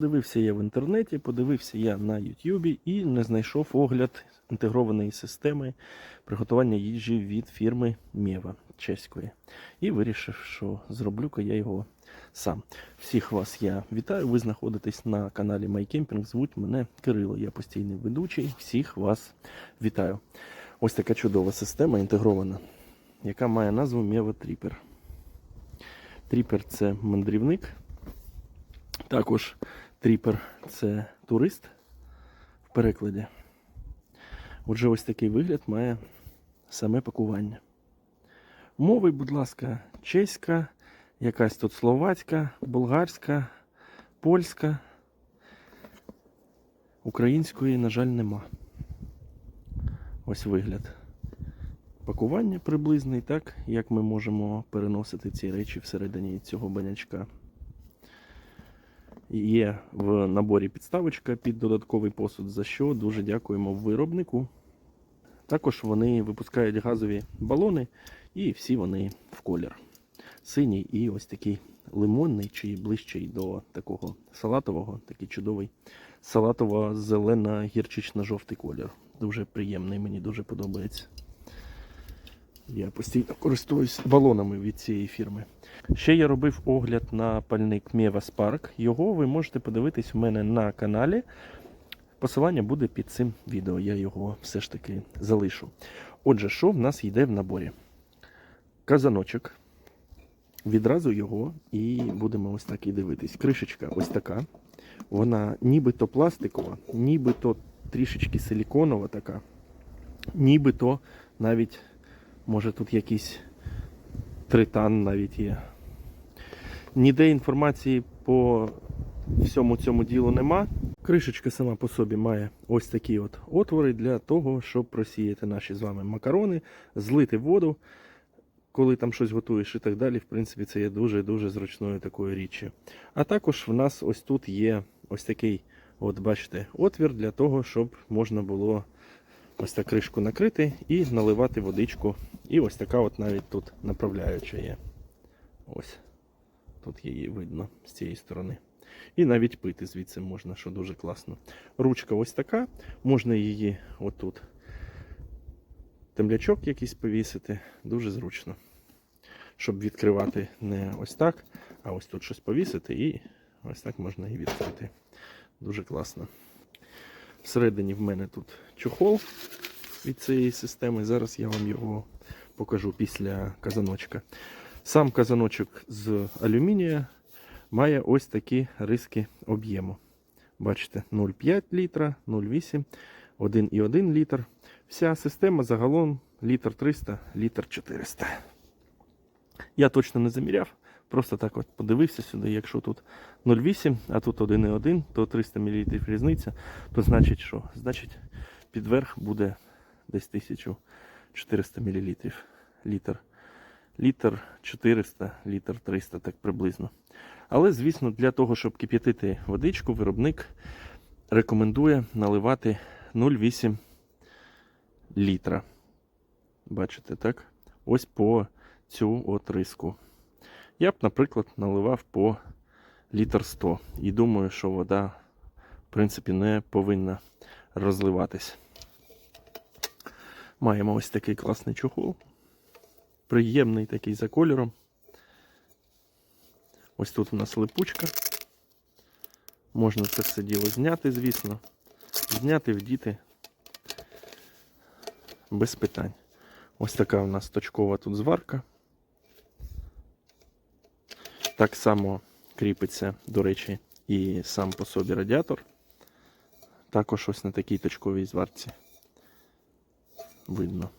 Дивився я в інтернеті, подивився я на Ютубі і не знайшов огляд інтегрованої системи приготування їжі від фірми Мєва чеської. І вирішив, що зроблю-ка я його сам. Всіх вас я вітаю. Ви знаходитесь на каналі MyCamping. Звуть мене Кирило. Я постійний ведучий. Всіх вас вітаю. Ось така чудова система інтегрована, яка має назву Мєва Тріпер. Тріпер це мандрівник. Також тріпер це турист в перекладі. Отже, ось такий вигляд має саме пакування. Мови, будь ласка, чеська, якась тут словацька, болгарська, польська. Української, на жаль, нема. Ось вигляд. Пакування приблизний, так, як ми можемо переносити ці речі всередині цього банячка. Є в наборі підставочка під додатковий посуд, за що дуже дякуємо виробнику. Також вони випускають газові балони, і всі вони в колір. Синій і ось такий лимонний, чи ближчий до такого салатового, такий чудовий салатово-зелено-гірчично-жовтий колір. Дуже приємний, мені дуже подобається. Я постійно користуюсь балонами від цієї фірми. Ще я робив огляд на пальник Meva Spark. Його ви можете подивитись у мене на каналі. Посилання буде під цим відео. Я його все ж таки залишу. Отже, що в нас йде в наборі? Казаночок. Відразу його і будемо ось так і дивитись. Кришечка ось така. Вона нібито пластикова, нібито трішечки силіконова така, нібито навіть, може тут якийсь тритан навіть є. Ніде інформації по всьому цьому ділу нема. Кришечка сама по собі має ось такі от отвори для того, щоб просіяти наші з вами макарони, злити воду, коли там щось готуєш і так далі. В принципі, це є дуже-дуже зручною такою річчю. А також в нас ось тут є ось такий, от бачите, отвір для того, щоб можна було ось так кришку накрити і наливати водичку. І ось така от навіть тут направляюча є. Ось. Тут її видно з цієї сторони. І навіть пити звідси можна, що дуже класно. Ручка ось така, можна її отут. Темлячок якийсь повісити, дуже зручно. Щоб відкривати не ось так, а ось тут щось повісити і ось так можна і відкрити. Дуже класно. Всередині в мене тут чохол від цієї системи. Зараз я вам його покажу після казаночка. Сам казаночок з алюмінія має ось такі риски об'єму. Бачите, 0,5 літра, 0,8, 1,1 літр. Вся система загалом літр 300, літр 400. Я точно не заміряв, просто так от подивився сюди. Якщо тут 0,8, а тут 1,1, то 300 мл різниця, то значить що? Значить, підверх буде десь 1400 мл літр. Літр 400, літр 300, так приблизно. Але, звісно, для того, щоб кип'ятити водичку, виробник рекомендує наливати 0,8 літра. Бачите, так? Ось по цю от риску. Я б, наприклад, наливав по літр 100. І думаю, що вода, в принципі, не повинна розливатись. Маємо ось такий класний чохол. Приємний такий за кольором. Ось тут у нас липучка. Можна це все діло зняти, звісно. Зняти, вдіти без питань. Ось така у нас точкова тут зварка. Так само кріпиться, до речі, і сам по собі радіатор. Також ось на такій точковій зварці. Видно.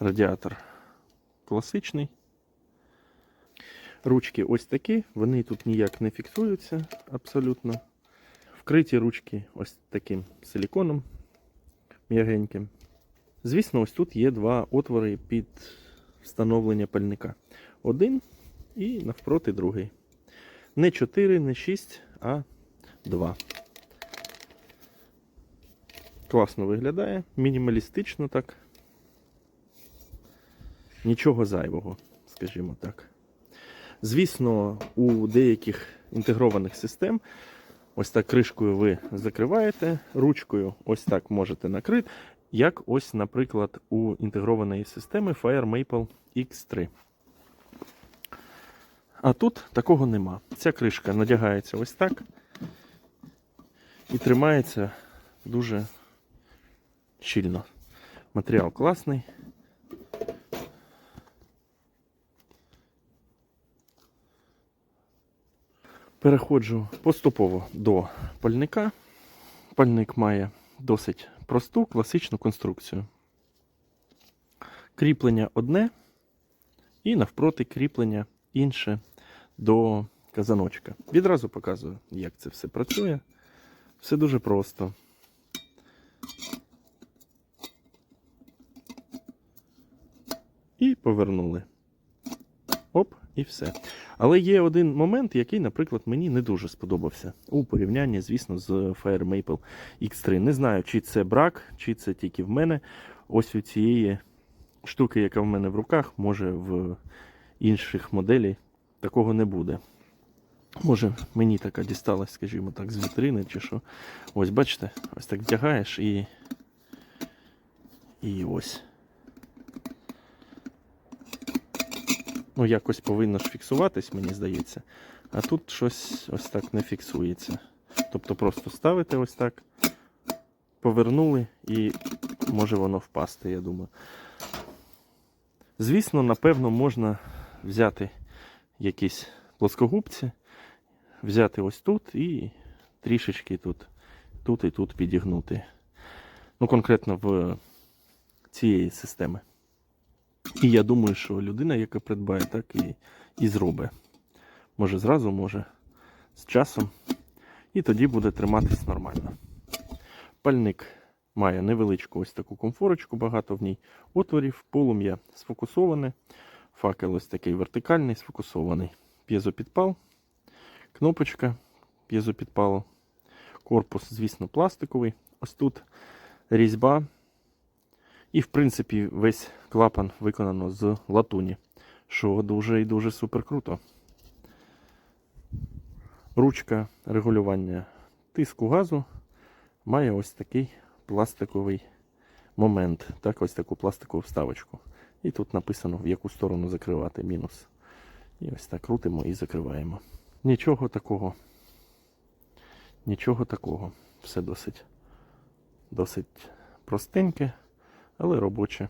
Радіатор класичний. Ручки ось такі, вони тут ніяк не фіксуються абсолютно. Вкриті ручки ось таким силіконом м'ягеньким. Звісно, ось тут є два отвори під встановлення пальника. Один і навпроти другий. Не 4, не 6, а 2. Класно виглядає, мінімалістично так. Нічого зайвого, скажімо так. Звісно, у деяких інтегрованих систем Ось так кришкою ви закриваєте, ручкою ось так можете накрити, як ось, наприклад, у інтегрованої системи Fire Maple X3. А тут такого нема. Ця кришка надягається ось так і тримається дуже щільно. Матеріал класний. Переходжу поступово до пальника. Пальник має досить просту класичну конструкцію. Кріплення одне, і навпроти кріплення інше до казаночка. Відразу показую, як це все працює. Все дуже просто. І повернули. Оп, і все. Але є один момент, який, наприклад, мені не дуже сподобався у порівнянні, звісно, з Fire Maple X3. Не знаю, чи це брак, чи це тільки в мене. Ось у цієї штуки, яка в мене в руках, може в інших моделей такого не буде. Може, мені така дісталась, скажімо так, з вітрини чи що. Ось, бачите, ось так вдягаєш і. І ось. Ну, якось повинно ж фіксуватись, мені здається. А тут щось ось так не фіксується. Тобто просто ставите ось так, повернули і може воно впасти, я думаю. Звісно, напевно, можна взяти якісь плоскогубці, взяти ось тут і трішечки тут, тут і тут підігнути. Ну, конкретно в цієї системи. І я думаю, що людина, яка придбає, так і, і зробить. Може зразу, може з часом. І тоді буде триматись нормально. Пальник має невеличку ось таку комфорочку, багато в ній отворів, полум'я сфокусоване. Факел ось такий вертикальний, сфокусований. П'єзопідпал, кнопочка п'єзопідпалу. Корпус, звісно, пластиковий. Ось тут різьба. І, в принципі, весь клапан виконано з латуні, що дуже і дуже супер круто. Ручка регулювання тиску газу має ось такий пластиковий момент. Так, ось таку пластикову вставочку. І тут написано, в яку сторону закривати мінус. І ось так крутимо і закриваємо. Нічого такого. Нічого такого. Все досить, досить простеньке але робоче.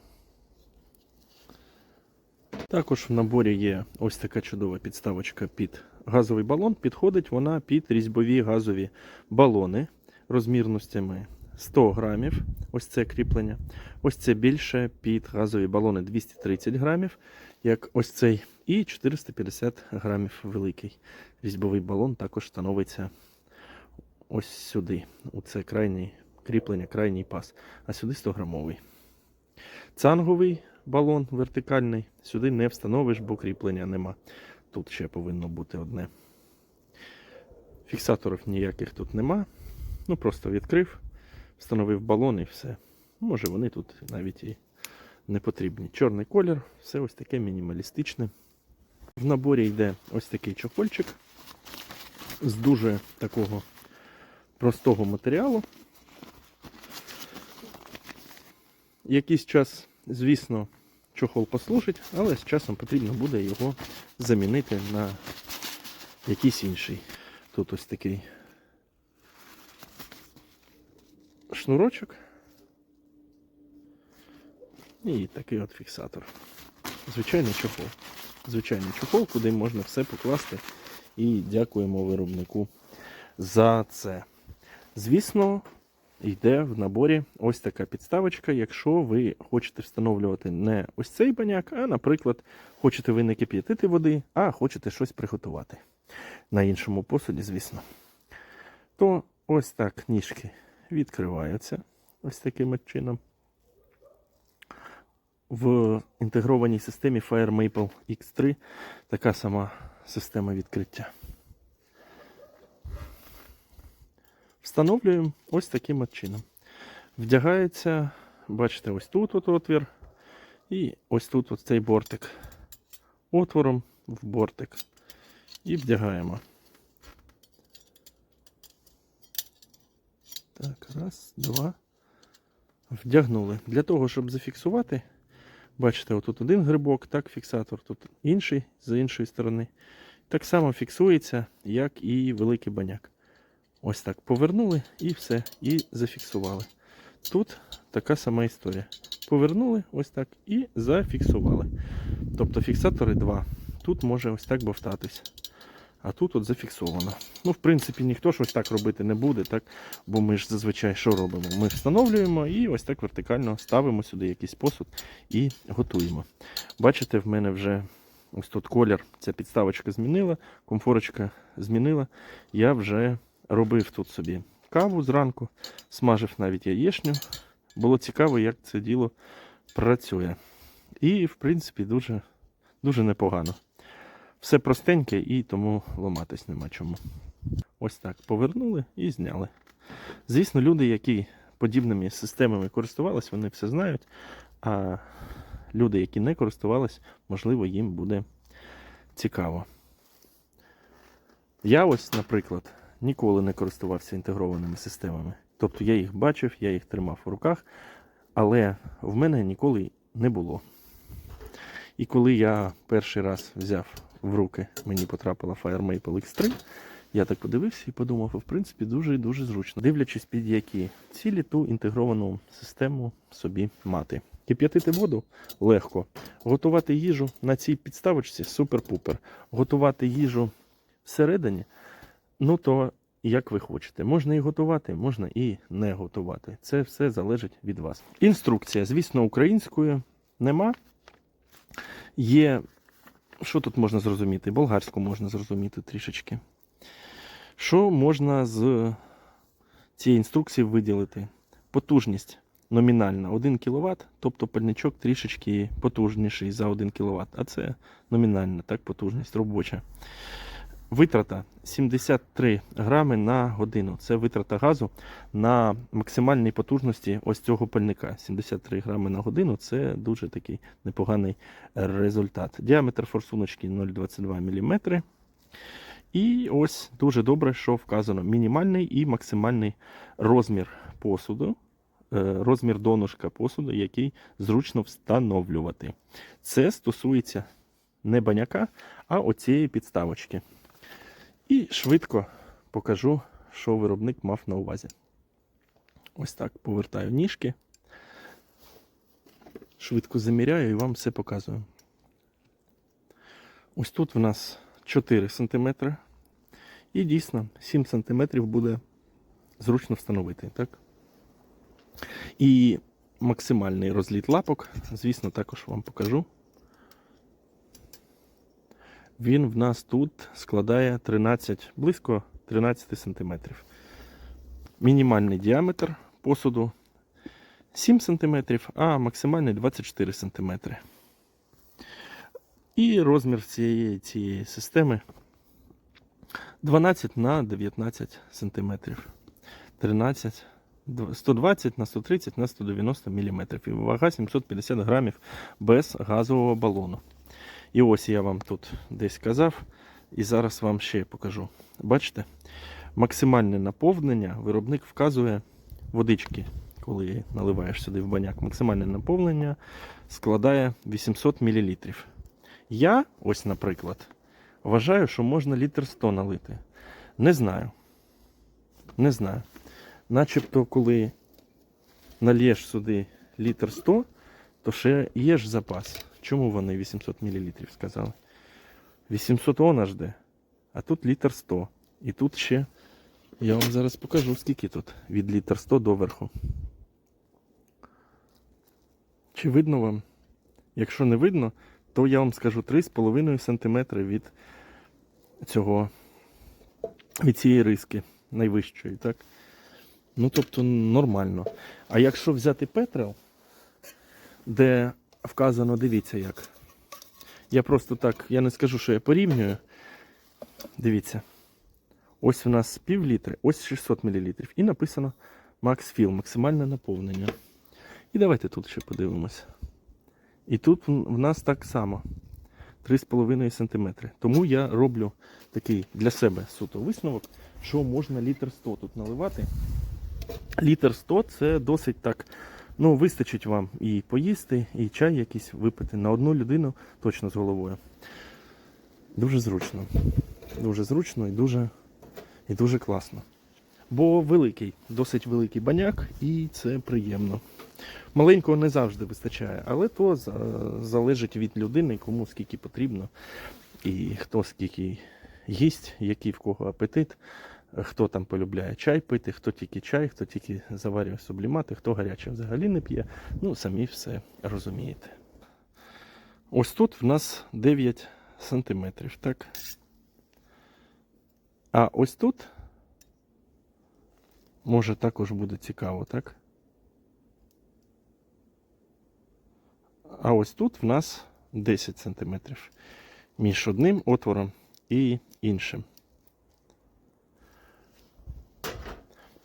Також в наборі є ось така чудова підставочка під газовий балон. Підходить вона під різьбові газові балони розмірностями 100 грамів. Ось це кріплення. Ось це більше під газові балони 230 грамів, як ось цей. І 450 грамів великий різьбовий балон також становиться ось сюди. Оце крайній кріплення, крайній пас. А сюди 100 грамовий. Цанговий балон вертикальний. Сюди не встановиш, бо кріплення нема. Тут ще повинно бути одне. Фіксаторів ніяких тут нема. Ну просто відкрив, встановив балон і все. Може вони тут навіть і не потрібні. Чорний колір, все ось таке мінімалістичне. В наборі йде ось такий чохольчик з дуже такого простого матеріалу. Якийсь час, звісно, чохол послужить, але з часом потрібно буде його замінити на якийсь інший. Тут ось такий шнурочок і такий от фіксатор. Звичайний чохол. Звичайний чохол, куди можна все покласти. І дякуємо виробнику за це. Звісно, йде в наборі ось така підставочка, якщо ви хочете встановлювати не ось цей баняк, а, наприклад, хочете ви не кип'ятити води, а хочете щось приготувати. На іншому посуді, звісно. То ось так ніжки відкриваються ось таким чином. В інтегрованій системі Fire Maple X3 така сама система відкриття. Встановлюємо ось таким от чином. Вдягається, бачите, ось тут от отвір. І ось тут от цей бортик. Отвором в бортик. І вдягаємо. Так, раз, два. Вдягнули. Для того, щоб зафіксувати, бачите, отут один грибок, так, фіксатор, тут інший з іншої сторони. Так само фіксується, як і великий баняк. Ось так повернули і все, і зафіксували. Тут така сама історія. Повернули ось так і зафіксували. Тобто фіксатори два. Тут може ось так бовтатись. А тут от зафіксовано. Ну, в принципі, ніхто ж ось так робити не буде, так? бо ми ж зазвичай що робимо? Ми встановлюємо і ось так вертикально ставимо сюди якийсь посуд і готуємо. Бачите, в мене вже ось тут колір, ця підставочка змінила, комфорочка змінила. Я вже робив тут собі каву зранку, смажив навіть яєчню. Було цікаво, як це діло працює. І, в принципі, дуже, дуже непогано. Все простеньке і тому ламатись нема чому. Ось так повернули і зняли. Звісно, люди, які подібними системами користувалися, вони все знають. А люди, які не користувались, можливо, їм буде цікаво. Я ось, наприклад, ніколи не користувався інтегрованими системами. Тобто я їх бачив, я їх тримав у руках, але в мене ніколи не було. І коли я перший раз взяв в руки, мені потрапила FireMaple X3, я так подивився і подумав, в принципі, дуже і дуже зручно, дивлячись під які цілі ту інтегровану систему собі мати. Кип'ятити воду легко. Готувати їжу на цій підставочці супер-пупер. Готувати їжу всередині, ну то як ви хочете. Можна і готувати, можна і не готувати. Це все залежить від вас. Інструкція, звісно, українською нема. Є, що тут можна зрозуміти? Болгарську можна зрозуміти трішечки. Що можна з цієї інструкції виділити? Потужність номінальна 1 кВт, тобто пальничок трішечки потужніший за 1 кВт, а це номінальна так, потужність робоча. Витрата 73 грами на годину. Це витрата газу на максимальній потужності ось цього пальника. 73 грами на годину це дуже такий непоганий результат. Діаметр форсуночки 0,22 мм. І ось дуже добре, що вказано мінімальний і максимальний розмір посуду, е, розмір донышка посуду, який зручно встановлювати. Це стосується не баняка, а оцієї підставочки. І швидко покажу, що виробник мав на увазі. Ось так повертаю ніжки. Швидко заміряю і вам все показую. Ось тут в нас 4 см. І дійсно 7 см буде зручно встановити. Так? І максимальний розліт лапок, звісно, також вам покажу. Він в нас тут складає 13, близько 13 см. Мінімальний діаметр посуду 7 см, а максимальний 24 см. І розмір цієї, цієї системи 12 на 19 см. 13, 120 на 130 на 190 мм. І вага 750 грамів без газового балону. І ось я вам тут десь казав, і зараз вам ще покажу. Бачите, максимальне наповнення виробник вказує водички, коли наливаєш сюди в баняк. Максимальне наповнення складає 800 мл. Я, ось, наприклад, вважаю, що можна літр 100 налити. Не знаю. Не знаю. Начебто, коли нальєш сюди літр 100, то ще є ж запас. Чому вони 800 мл сказали? 800 вона жде, а тут літр 100. І тут ще, я вам зараз покажу, скільки тут від літр 100 до верху. Чи видно вам? Якщо не видно, то я вам скажу 3,5 см від цього, від цієї риски найвищої, так? Ну, тобто нормально. А якщо взяти петрел, де вказано, дивіться як. Я просто так, я не скажу, що я порівнюю. Дивіться. Ось у нас пів літри, ось 600 мл. І написано Max Fill, максимальне наповнення. І давайте тут ще подивимося. І тут в нас так само 3,5 см. Тому я роблю такий для себе суто висновок, що можна літр 100 тут наливати. Літр 100 це досить так. Ну, вистачить вам і поїсти, і чай якийсь випити на одну людину точно з головою. Дуже зручно. Дуже зручно і дуже, і дуже класно. Бо великий, досить великий баняк, і це приємно. Маленького не завжди вистачає, але то залежить від людини, кому скільки потрібно, і хто скільки їсть, який в кого апетит, хто там полюбляє чай пити, хто тільки чай, хто тільки заварює сублімати, хто гаряче взагалі не п'є. Ну, самі все розумієте. Ось тут в нас 9 сантиметрів, так? А ось тут може також буде цікаво, так? А ось тут в нас 10 сантиметрів між одним отвором і іншим.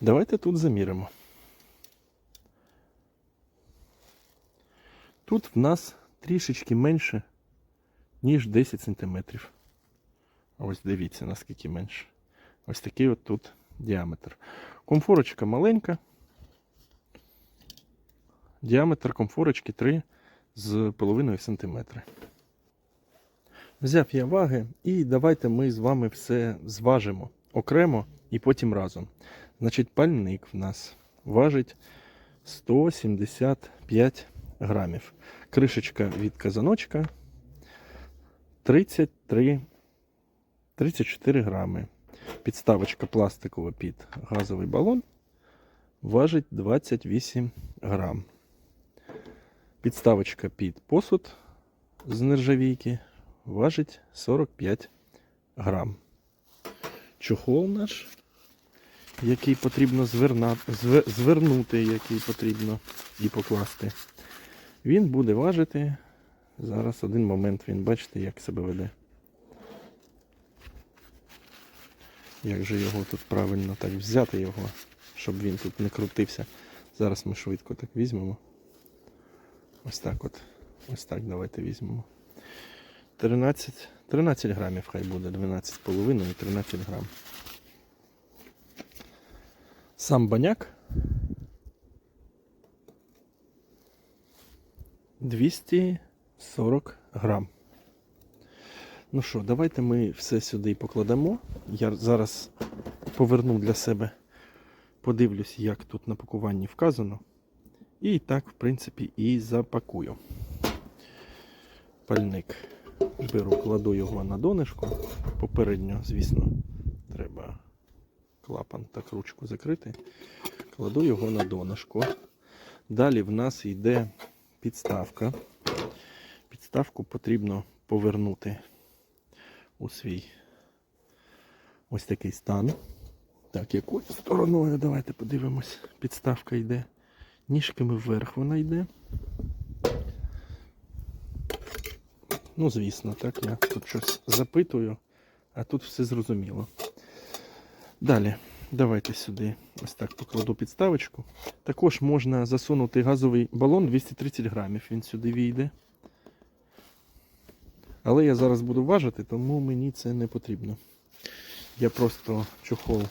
Давайте тут заміримо. Тут в нас трішечки менше, ніж 10 сантиметрів. Ось дивіться, наскільки менше. Ось такий от тут діаметр. Комфорочка маленька. Діаметр комфорочки 3 з половиною сантиметри. Взяв я ваги і давайте ми з вами все зважимо окремо і потім разом. Значить, пальник в нас важить 175 грамів. Кришечка від казаночка 33 34 грами. Підставочка пластикова під газовий балон важить 28 грам. Підставочка під посуд з нержавійки важить 45 грам. Чохол наш, який потрібно звернути, який потрібно і покласти. Він буде важити. Зараз один момент він бачите, як себе веде. Як же його тут правильно так взяти його, щоб він тут не крутився. Зараз ми швидко так візьмемо. Ось так от. Ось так давайте візьмемо. 13, 13 грамів хай буде, 12,5 і 13 грам. Сам баняк 240 грам. Ну що, давайте ми все сюди покладемо. Я зараз поверну для себе, подивлюсь, як тут на пакуванні вказано. І так, в принципі, і запакую. Пальник беру, кладу його на донышко. Попередньо, звісно, клапан так ручку закрити. Кладу його на донышко. Далі в нас йде підставка. Підставку потрібно повернути у свій ось такий стан. Так, якою стороною? Давайте подивимось. Підставка йде. Ніжками вверх вона йде. Ну, звісно, так, я тут щось запитую, а тут все зрозуміло. Далі, давайте сюди ось так покладу підставочку. Також можна засунути газовий балон 230 грамів, він сюди війде. Але я зараз буду важити, тому мені це не потрібно. Я просто чохол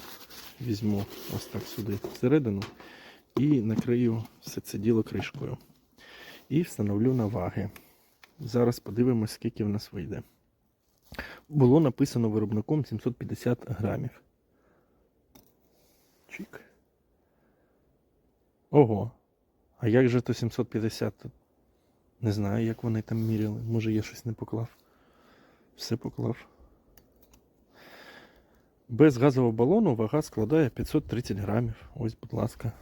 візьму ось так сюди всередину і накрию все це діло кришкою. І встановлю на ваги. Зараз подивимось, скільки в нас вийде. Було написано виробником 750 грамів. Чик. Ого. А як же то 750? Тут Не знаю, як вони там міряли. Може я щось не поклав. Все поклав. Без газового балону вага складає 530 грамів. Ось, будь ласка.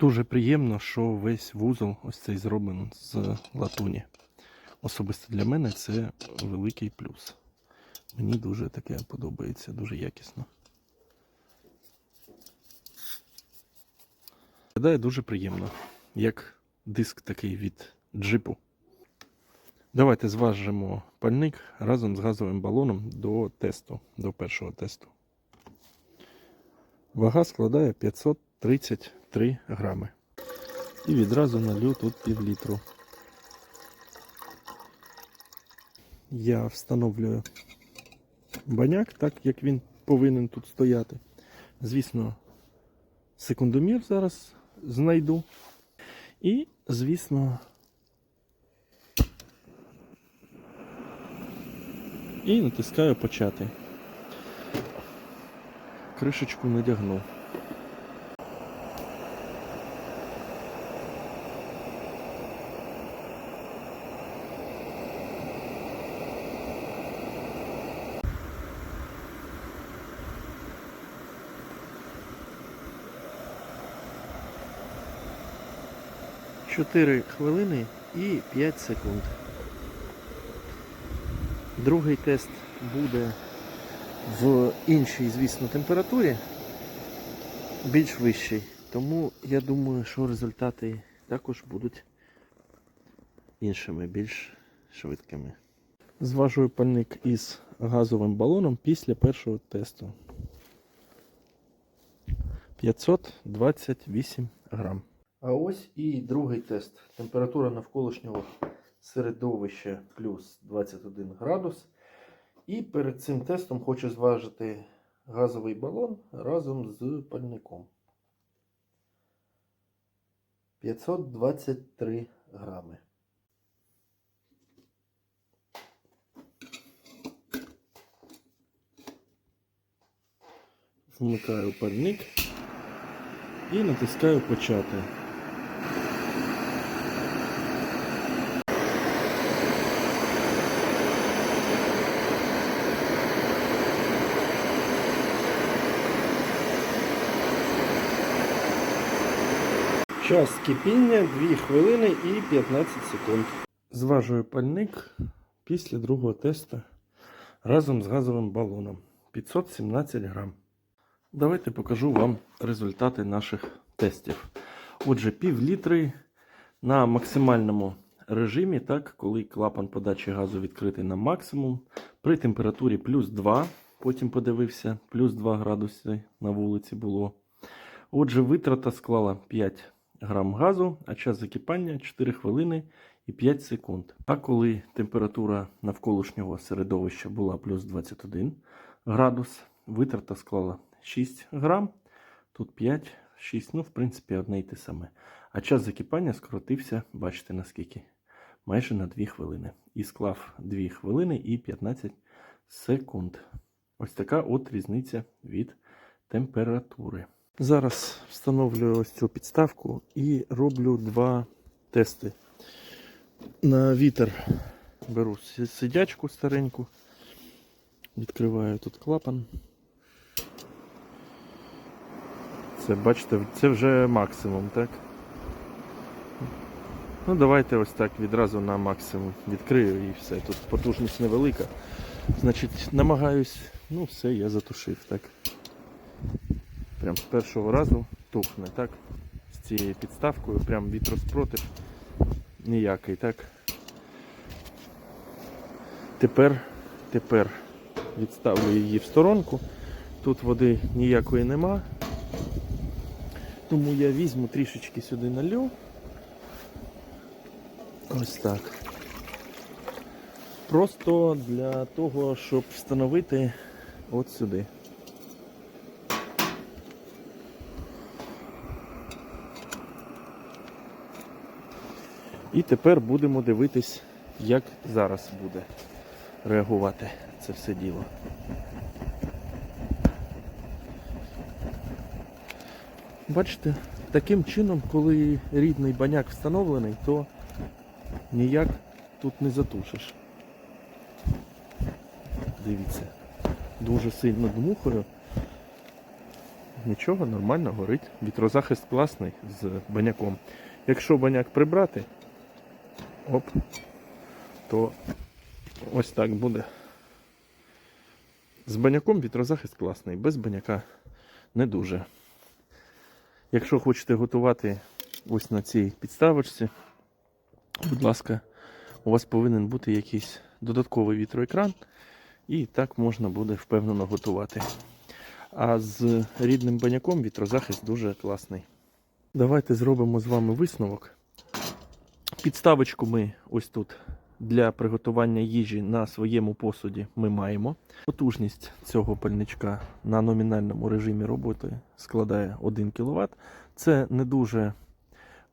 Дуже приємно, що весь вузол ось цей зроблений з латуні. Особисто для мене це великий плюс. Мені дуже таке подобається, дуже якісно. Виглядає дуже приємно, як диск такий від джипу. Давайте зважимо пальник разом з газовим балоном до тесту, до першого тесту. Вага складає 533 грами. І відразу налью тут пів літру. Я встановлюю баняк, так як він повинен тут стояти. Звісно, секундомір зараз знайду. І, звісно, і натискаю почати. Кришечку надягну. Чотири хвилини і 5 секунд. Другий тест буде в іншій, звісно, температурі, більш вищій. Тому я думаю, що результати також будуть іншими, більш швидкими. Зважую пальник із газовим балоном після першого тесту. 528 грам. А ось і другий тест. Температура навколишнього середовища плюс 21 градус. І перед цим тестом хочу зважити газовий балон разом з пальником. 523 грами. Вмикаю пальник і натискаю почати. Час кипіння 2 хвилини і 15 секунд. Зважую пальник після другого тесту разом з газовим балоном 517 грам. Давайте покажу вам результати наших тестів. Отже, пів літри на максимальному режимі, так, коли клапан подачі газу відкритий на максимум, при температурі плюс 2, потім подивився, плюс 2 градуси на вулиці було. Отже, витрата склала 5 грам газу, а час закипання 4 хвилини і 5 секунд. А коли температура навколишнього середовища була плюс 21 градус, витрата склала 6 грам, тут 5, 6, ну, в принципі, одне й те саме. А час закипання скоротився, бачите наскільки, майже на 2 хвилини. І склав 2 хвилини і 15 секунд. Ось така от різниця від температури. Зараз встановлюю ось цю підставку і роблю два тести. На вітер беру сидячку стареньку, відкриваю тут клапан. Це, бачите, це вже максимум, так? Ну, давайте ось так відразу на максимум відкрию і все. Тут потужність невелика. Значить, намагаюсь, ну все, я затушив, так. Прям з першого разу тухне, так? З цією підставкою, прям вітроспротив ніякий, так? Тепер, тепер відставлю її в сторонку. Тут води ніякої нема. Тому я візьму трішечки сюди налю. Ось так. Просто для того, щоб встановити от сюди. І тепер будемо дивитись, як зараз буде реагувати це все діло. Бачите, таким чином, коли рідний баняк встановлений, то ніяк тут не затушиш. Дивіться, дуже сильно дмухаю. Нічого, нормально горить. Вітрозахист класний з баняком. Якщо баняк прибрати, оп, то ось так буде. З баняком вітрозахист класний, без баняка не дуже. Якщо хочете готувати ось на цій підставочці, будь ласка, у вас повинен бути якийсь додатковий вітроекран, і так можна буде впевнено готувати. А з рідним баняком вітрозахист дуже класний. Давайте зробимо з вами висновок. Підставочку ми ось тут для приготування їжі на своєму посуді ми маємо. Потужність цього пальничка на номінальному режимі роботи складає 1 кВт. Це не дуже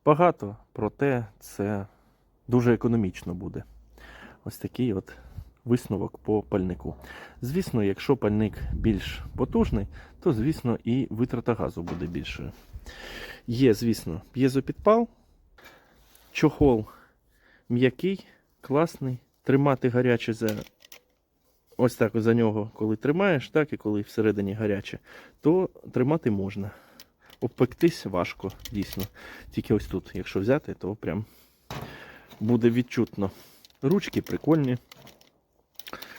багато, проте це дуже економічно буде. Ось такий от висновок по пальнику. Звісно, якщо пальник більш потужний, то звісно і витрата газу буде більшою. Є, звісно, п'єзопідпал, чохол м'який, класний. Тримати гаряче за ось так за нього, коли тримаєш, так і коли всередині гаряче, то тримати можна. Обпектись важко, дійсно. Тільки ось тут, якщо взяти, то прям буде відчутно. Ручки прикольні.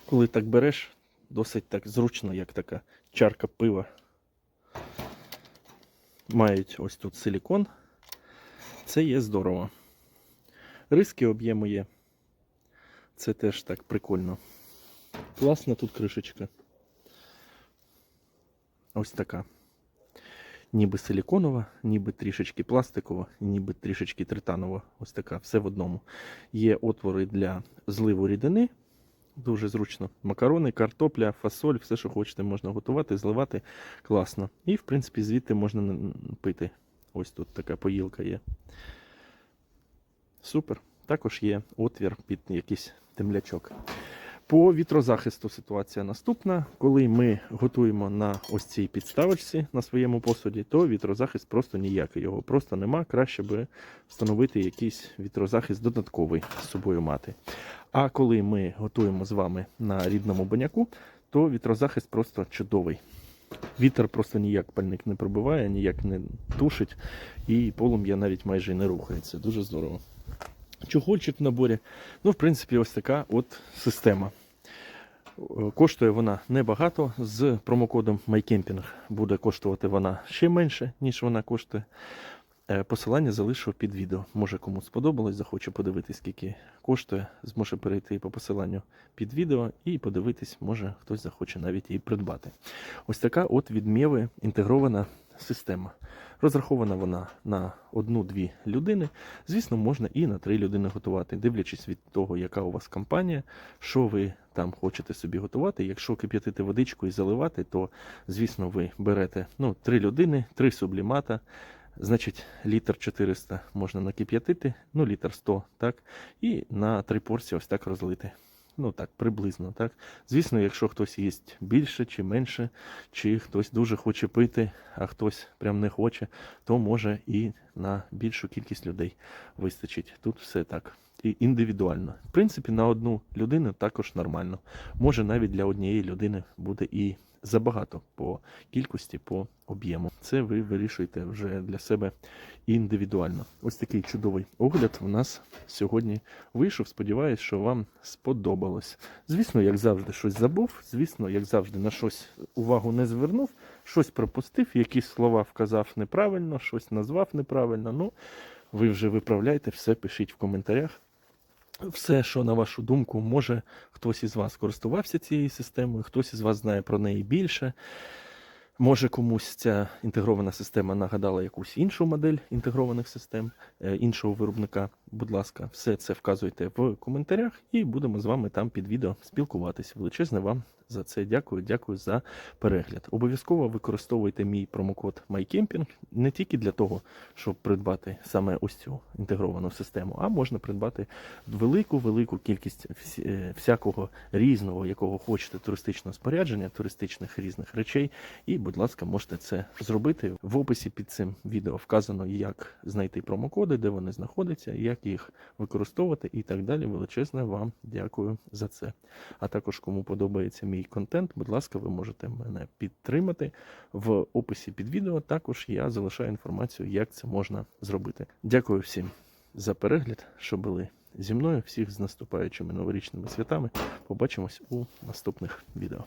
Коли так береш, досить так зручно, як така чарка пива. Мають ось тут силікон. Це є здорово. Риски об'єму є. Це теж так прикольно. Класна тут кришечка. Ось така. Ніби силіконова, ніби трішечки пластикова, ніби трішечки тританова. Ось така, все в одному. Є отвори для зливу рідини. Дуже зручно. Макарони, картопля, фасоль, все, що хочете, можна готувати, зливати. Класно. І, в принципі, звідти можна пити. Ось тут така поїлка є. Супер. Також є отвір під якийсь темлячок. По вітрозахисту ситуація наступна. Коли ми готуємо на ось цій підставочці на своєму посуді, то вітрозахист просто ніякий. Його просто нема. Краще би встановити якийсь вітрозахист додатковий з собою мати. А коли ми готуємо з вами на рідному баняку, то вітрозахист просто чудовий. Вітер просто ніяк пальник не пробиває, ніяк не тушить, і полум'я навіть майже не рухається. Дуже здорово. Чохольчик в наборі. Ну, в принципі, ось така от система. Е, Коштує вона небагато. З промокодом MyCamping буде коштувати вона ще менше, ніж вона коштує. Е, Посилання залишу під відео. Може комусь сподобалось, захоче подивитись, скільки коштує, зможе перейти по посиланню під відео і подивитись, може хтось захоче навіть її придбати. Ось така от від Мєви інтегрована система. Розрахована вона на одну-дві людини. Звісно, можна і на три людини готувати, дивлячись від того, яка у вас компанія, що ви там хочете собі готувати. Якщо кип'ятити водичку і заливати, то звісно ви берете ну, три людини, три сублімата. Значить, літр 400 можна накип'ятити, ну літр 100, так, і на три порції ось так розлити. Ну так, приблизно, так. Звісно, якщо хтось їсть більше чи менше, чи хтось дуже хоче пити, а хтось прям не хоче, то може і на більшу кількість людей вистачить. Тут все так. І індивідуально. В принципі, на одну людину також нормально. Може навіть для однієї людини буде і забагато по кількості, по об'єму. Це ви вирішуєте вже для себе індивідуально. Ось такий чудовий огляд у нас сьогодні вийшов. Сподіваюсь, що вам сподобалось. Звісно, як завжди, щось забув. Звісно, як завжди, на щось увагу не звернув, щось пропустив, якісь слова вказав неправильно, щось назвав неправильно. Ну, ви вже виправляйте, все пишіть в коментарях. Все, що на вашу думку, може хтось із вас користувався цією системою, хтось із вас знає про неї більше. Може комусь ця інтегрована система нагадала якусь іншу модель інтегрованих систем е, іншого виробника. Будь ласка, все це вказуйте в коментарях і будемо з вами там під відео спілкуватись. Величезне вам за це дякую. Дякую за перегляд. Обов'язково використовуйте мій промокод MyCamping не тільки для того, щоб придбати саме ось цю інтегровану систему, а можна придбати велику-велику кількість е, всякого різного, якого хочете туристичного спорядження, туристичних різних речей. І, будь ласка, можете це зробити. В описі під цим відео вказано, як знайти промокоди, де вони знаходяться, як їх використовувати і так далі. Величезне вам дякую за це. А також, кому подобається мій контент, будь ласка, ви можете мене підтримати. В описі під відео також я залишаю інформацію, як це можна зробити. Дякую всім за перегляд, що були зі мною. Всіх з наступаючими новорічними святами. Побачимось у наступних відео.